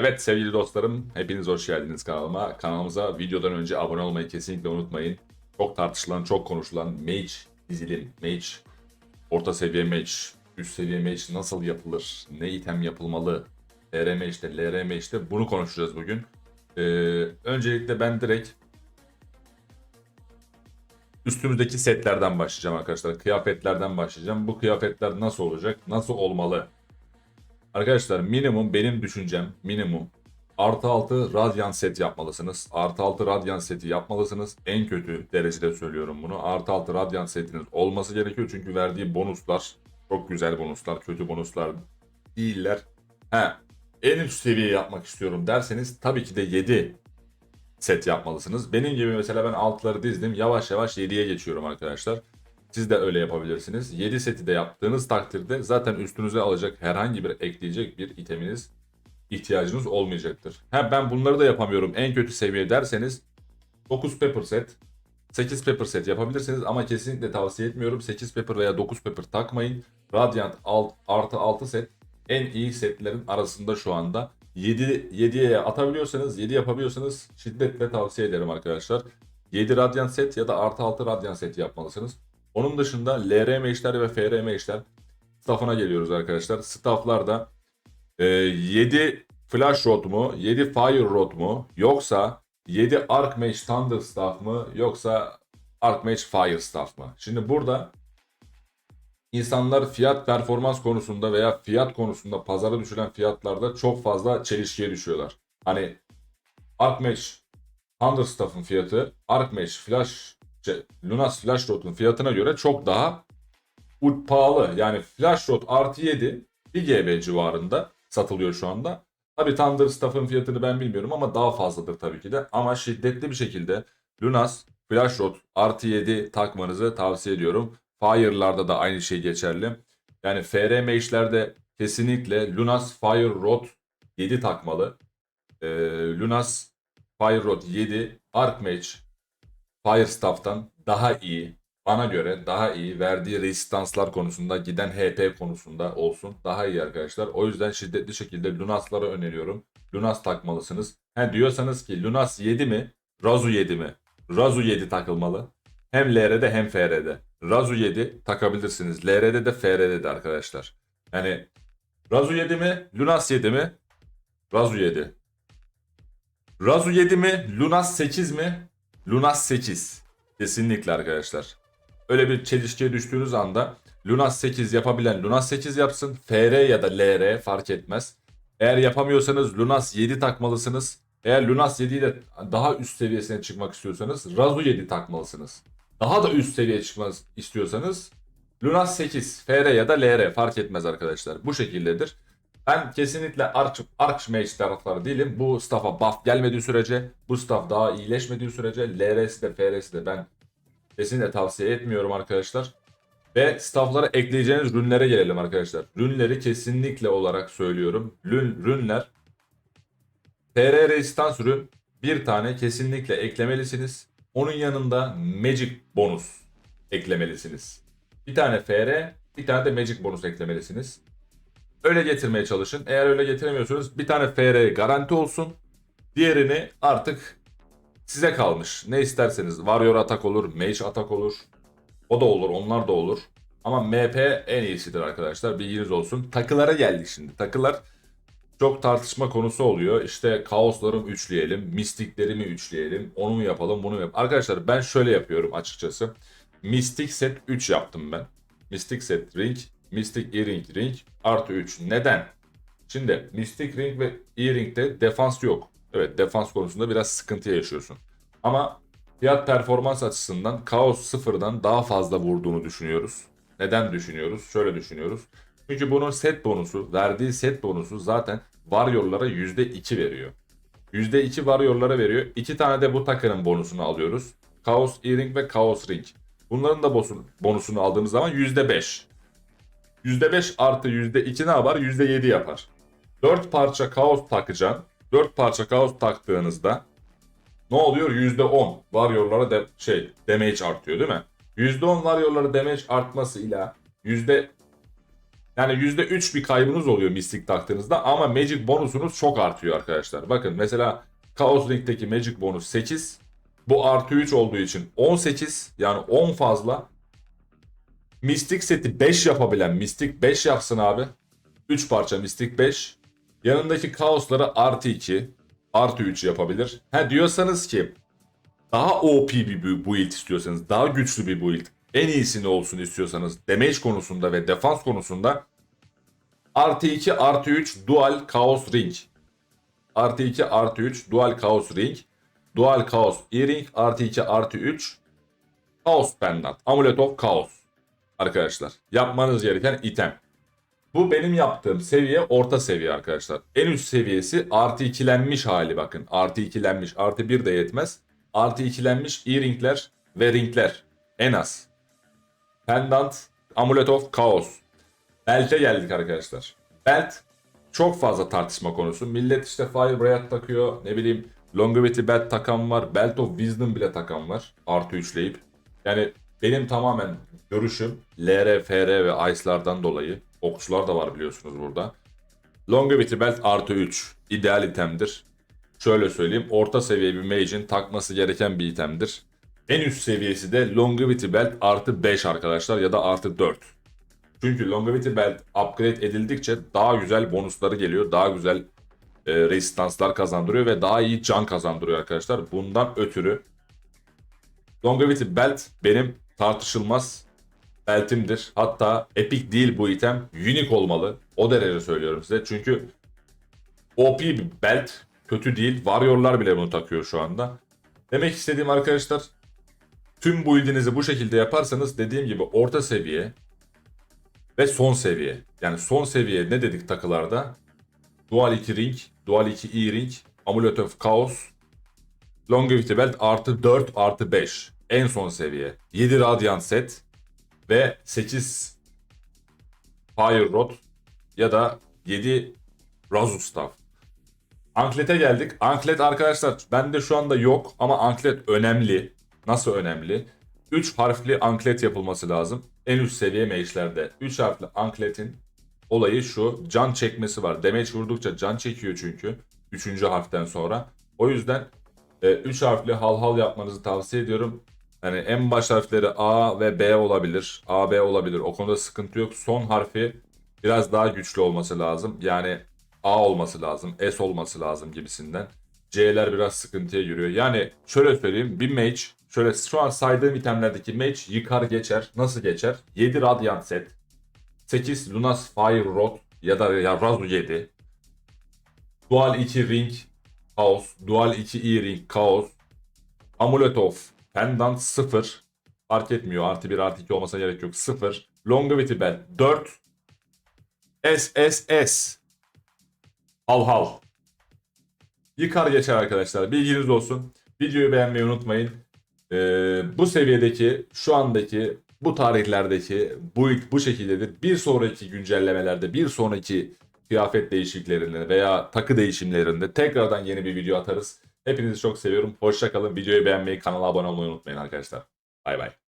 Evet sevgili dostlarım, hepiniz hoş geldiniz kanalıma. Kanalımıza videodan önce abone olmayı kesinlikle unutmayın. Çok tartışılan, çok konuşulan Mage dizilim, Mage, orta seviye Mage, üst seviye Mage nasıl yapılır, ne item yapılmalı, LR Mage'de, LR Mage'de bunu konuşacağız bugün. Ee, öncelikle ben direkt üstümüzdeki setlerden başlayacağım arkadaşlar. Kıyafetlerden başlayacağım. Bu kıyafetler nasıl olacak, nasıl olmalı? Arkadaşlar minimum benim düşüncem minimum artı 6 radyan set yapmalısınız. Artı 6 radyan seti yapmalısınız. En kötü derecede söylüyorum bunu. Artı 6 radyan setiniz olması gerekiyor. Çünkü verdiği bonuslar çok güzel bonuslar. Kötü bonuslar değiller. He, en üst seviye yapmak istiyorum derseniz tabii ki de 7 set yapmalısınız. Benim gibi mesela ben altları dizdim. Yavaş yavaş 7'ye geçiyorum arkadaşlar. Siz de öyle yapabilirsiniz. 7 seti de yaptığınız takdirde zaten üstünüze alacak herhangi bir ekleyecek bir iteminiz ihtiyacınız olmayacaktır. Ha ben bunları da yapamıyorum en kötü seviye derseniz 9 pepper set 8 pepper set yapabilirsiniz ama kesinlikle tavsiye etmiyorum. 8 pepper veya 9 pepper takmayın. Radiant alt, artı 6 set en iyi setlerin arasında şu anda. 7 7'ye atabiliyorsanız 7 yapabiliyorsanız şiddetle tavsiye ederim arkadaşlar. 7 Radiant set ya da artı 6 Radiant set yapmalısınız. Onun dışında LRM işler ve FRM işler staff'ına geliyoruz arkadaşlar. Staff'larda e, 7 Flash Rod mu, 7 Fire Rod mu yoksa 7 Archmage Thunder Staff mı yoksa Archmage Fire Staff mı? Şimdi burada insanlar fiyat performans konusunda veya fiyat konusunda pazara düşülen fiyatlarda çok fazla çelişkiye düşüyorlar. Hani Archmage Thunder Staff'ın fiyatı Archmage Flash şey, Lunas Flash Rod'un fiyatına göre çok daha pahalı. Yani Flash Rod artı 7 1 GB civarında satılıyor şu anda. Tabi Thunder Staff'ın fiyatını ben bilmiyorum ama daha fazladır tabii ki de. Ama şiddetli bir şekilde Lunas Flash Rod artı 7 takmanızı tavsiye ediyorum. Fire'larda da aynı şey geçerli. Yani FR Mage'lerde kesinlikle Lunas Fire Rod 7 takmalı. Ee, Lunas Fire Rod 7 Archmage Firestaff'tan daha iyi, bana göre daha iyi verdiği resistanslar konusunda, giden HP konusunda olsun daha iyi arkadaşlar. O yüzden şiddetli şekilde Lunas'lara öneriyorum. Lunas takmalısınız. He diyorsanız ki Lunas 7 mi? Razu 7 mi? Razu 7 takılmalı. Hem LR'de hem FR'de. Razu 7 takabilirsiniz. LR'de de FR'de de arkadaşlar. Yani Razu 7 mi? Lunas 7 mi? Razu 7. Razu 7 mi? Lunas 8 mi? Lunas 8. Kesinlikle arkadaşlar. Öyle bir çelişkiye düştüğünüz anda Lunas 8 yapabilen Lunas 8 yapsın. FR ya da LR fark etmez. Eğer yapamıyorsanız Lunas 7 takmalısınız. Eğer Lunas 7 ile daha üst seviyesine çıkmak istiyorsanız Razu 7 takmalısınız. Daha da üst seviyeye çıkmak istiyorsanız Lunas 8, FR ya da LR fark etmez arkadaşlar. Bu şekildedir. Ben kesinlikle Arch, Archmage taraftarı değilim. Bu staff'a buff gelmediği sürece, bu staff daha iyileşmediği sürece LR'si de FR'si de ben kesinlikle tavsiye etmiyorum arkadaşlar. Ve staff'lara ekleyeceğiniz rünlere gelelim arkadaşlar. Rünleri kesinlikle olarak söylüyorum. Rün, rünler TR Resistance ürün bir tane kesinlikle eklemelisiniz. Onun yanında Magic bonus eklemelisiniz. Bir tane FR, bir tane de Magic bonus eklemelisiniz. Öyle getirmeye çalışın. Eğer öyle getiremiyorsanız bir tane FR garanti olsun. Diğerini artık size kalmış. Ne isterseniz. Warrior atak olur, Mage atak olur. O da olur, onlar da olur. Ama MP en iyisidir arkadaşlar. Bilginiz olsun. Takılara geldik şimdi. Takılar çok tartışma konusu oluyor. İşte kaosları üçleyelim, mistikleri mi üçleyelim, onu mu yapalım, bunu mu yapalım. Arkadaşlar ben şöyle yapıyorum açıkçası. Mystic set 3 yaptım ben. Mystic set ring, Mystic earring ring artı 3. Neden? Şimdi Mystic ring ve earring'de defans yok. Evet defans konusunda biraz sıkıntı yaşıyorsun. Ama fiyat performans açısından Kaos sıfırdan daha fazla vurduğunu düşünüyoruz. Neden düşünüyoruz? Şöyle düşünüyoruz. Çünkü bunun set bonusu, verdiği set bonusu zaten Warrior'lara %2 veriyor. %2 Warrior'lara veriyor. İki tane de bu takının bonusunu alıyoruz. Chaos Earring ve Chaos Ring. Bunların da bonusunu aldığımız zaman %5. %5 artı %2 ne yapar? %7 yapar. 4 parça Chaos takacaksın. 4 parça Chaos taktığınızda ne oluyor? %10 Warrior'lara de, şey damage artıyor değil mi? %10 Warrior'lara damage artmasıyla yüzde Yani %3 bir kaybınız oluyor Mystic taktığınızda ama Magic bonusunuz çok artıyor arkadaşlar. Bakın mesela Chaos Link'teki Magic bonus 8. Bu artı 3 olduğu için 18 yani 10 fazla. Mystic seti 5 yapabilen Mystic 5 yapsın abi. 3 parça Mystic 5. Yanındaki Chaos'ları artı 2 artı 3 yapabilir. Ha diyorsanız ki daha OP bir bu- build istiyorsanız, daha güçlü bir build, en iyisini olsun istiyorsanız damage konusunda ve defans konusunda artı 2 artı 3 dual chaos ring. Artı 2 artı 3 dual chaos ring. Dual chaos earring artı 2 artı 3 chaos pendant. Amulet of chaos. Arkadaşlar yapmanız gereken item. Bu benim yaptığım seviye orta seviye arkadaşlar. En üst seviyesi artı ikilenmiş hali bakın. Artı ikilenmiş. Artı bir de yetmez. Artı ikilenmiş earringler ve ringler. En az. Pendant, Amulet of Chaos. Belt'e geldik arkadaşlar. Belt çok fazla tartışma konusu. Millet işte Firebright takıyor. Ne bileyim Longevity Belt takan var. Belt of Wisdom bile takan var. Artı üçleyip. Yani benim tamamen görüşüm LR, ve Ice'lardan dolayı. Okçular da var biliyorsunuz burada. Longevity Belt artı 3. ideal itemdir. Şöyle söyleyeyim. Orta seviye bir mage'in takması gereken bir itemdir. En üst seviyesi de Longevity Belt artı 5 arkadaşlar ya da artı 4. Çünkü Longevity Belt upgrade edildikçe daha güzel bonusları geliyor. Daha güzel e, resistanslar kazandırıyor ve daha iyi can kazandırıyor arkadaşlar. Bundan ötürü Longevity Belt benim tartışılmaz beltimdir. Hatta epic değil bu item. Unique olmalı. O derece söylüyorum size. Çünkü OP bir belt. Kötü değil. Warrior'lar bile bunu takıyor şu anda. Demek istediğim arkadaşlar tüm build'inizi bu şekilde yaparsanız dediğim gibi orta seviye ve son seviye. Yani son seviye ne dedik takılarda? Dual 2 ring, Dual 2 E ring, Amulet of Chaos, Longevity Belt artı 4 artı 5. En son seviye. 7 Radiant set ve 8 Fire Rod ya da 7 Razu Staff. Anklet'e geldik. Anklet arkadaşlar bende şu anda yok ama anklet önemli. Nasıl önemli? 3 harfli anklet yapılması lazım. En üst seviye mage'lerde. 3 harfli ankletin olayı şu. Can çekmesi var. Damage vurdukça can çekiyor çünkü. 3. harften sonra. O yüzden 3 harfli hal hal yapmanızı tavsiye ediyorum. Yani en baş harfleri A ve B olabilir. A, B olabilir. O konuda sıkıntı yok. Son harfi biraz daha güçlü olması lazım. Yani A olması lazım, S olması lazım gibisinden. C'ler biraz sıkıntıya giriyor. Yani şöyle söyleyeyim bir mage şöyle şu an saydığım itemlerdeki mage yıkar geçer. Nasıl geçer? 7 Radiant set. 8 Lunas Fire Rod ya da ya Razu 7. Dual 2 Ring Chaos. Dual 2 E Ring Chaos. Amulet of Pendant 0. Fark etmiyor. Artı 1 artı 2 olmasına gerek yok. 0. Longevity Belt 4. SSS. Hal hal. Yıkar geçer arkadaşlar. Bilginiz olsun. Videoyu beğenmeyi unutmayın. Ee, bu seviyedeki, şu andaki, bu tarihlerdeki bu bu şekildedir. Bir sonraki güncellemelerde, bir sonraki kıyafet değişikliklerinde veya takı değişimlerinde tekrardan yeni bir video atarız. Hepinizi çok seviyorum. Hoşça kalın. Videoyu beğenmeyi, kanala abone olmayı unutmayın arkadaşlar. Bay bay.